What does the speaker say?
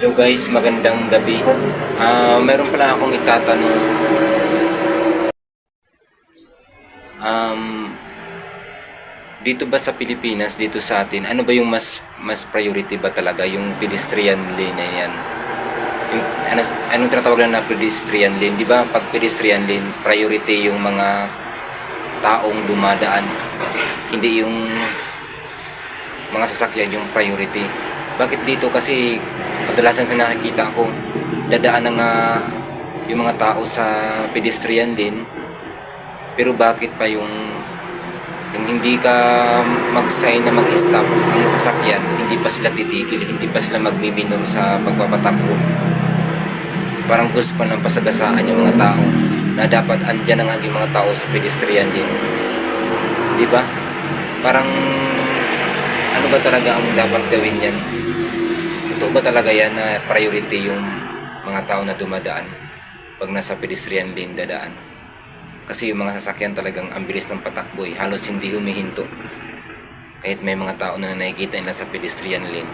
Hello guys, magandang gabi. Ah, meron pala akong itatanong. Um, dito ba sa Pilipinas, dito sa atin, ano ba yung mas mas priority ba talaga yung pedestrian lane na yan? Yung, ano, anong tinatawag na pedestrian lane? Di ba pag pedestrian lane, priority yung mga taong dumadaan. Hindi yung mga sasakyan yung priority. Bakit dito? Kasi kadalasan sa nakikita ko, dadaan na nga yung mga tao sa pedestrian din. Pero bakit pa yung yung hindi ka mag-sign na mag-stop ang sasakyan, hindi pa sila titigil, hindi pa sila magmiminom sa pagpapatakbo. Parang gusto pa ng pasagasaan yung mga tao na dapat andyan ang yung mga tao sa pedestrian din. Di ba? Parang ba talaga ang dapat gawin yan? Totoo ba talaga yan na priority yung mga tao na dumadaan pag nasa pedestrian lane dadaan? Kasi yung mga sasakyan talagang ang bilis ng patakbo eh. Halos hindi humihinto. Kahit may mga tao na nakikita nila sa pedestrian lane.